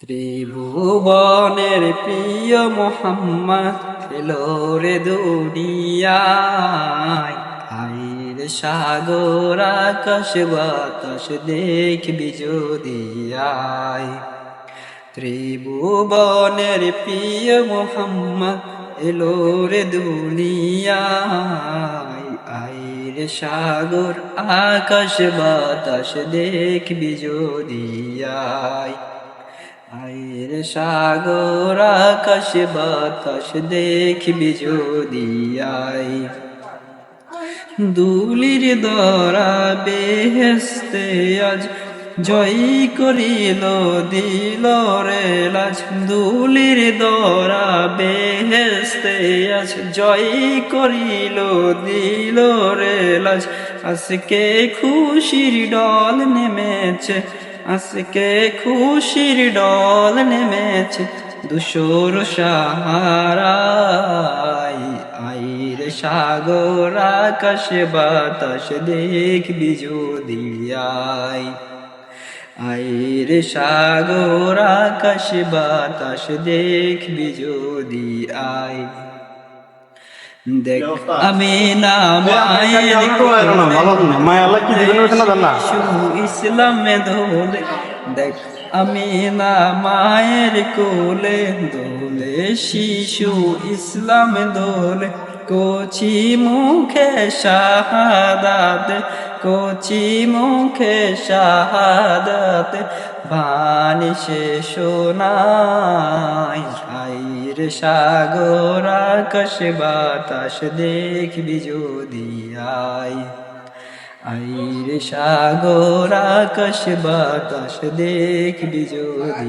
ত্রিভুবনের প্রিয় মোহাম্মদ এলো রে দুনিয়ায়। আইর সাগর আকাশ বাতাস দেখবি যদি ত্রিভুবনের প্রিয় মোহাম্মদ এলো রে দুনিয়ায়। আইর সাগর আকাশ বাতাস দেখবি যদি আইর সাগর আকাশ বাতাস দেখবি যদি আয়। দুলির দরা বেহেস্তে আজ জয় করিল দিল রে লাজ। দুলির দরা বেহেস্তে আজ জয় করিল দিল রে লাজ। আজকে খুশির ডল নেমেছে আজকে খুশির ডল নেমেছে দুশোর সাহারাই আইর সাগর, আকাশ বাতাস দেখবি যদি আই আইর সাগর, আকাশ বাতাস দেখবি যদি দেখ আমি না ইসলামে দোলে দেখ আমি না মায়ের কোলে দোলে শিশু ইসলাম দোলে কোচি মুখে শাহাদাত কোচি মুখে শাহাদাত বাণী সে শোনাই আইর সাগর আকাশ বাতাস দেখবি যদি আয় আইর সাগর আকাশ বাতাস দেখবি যদি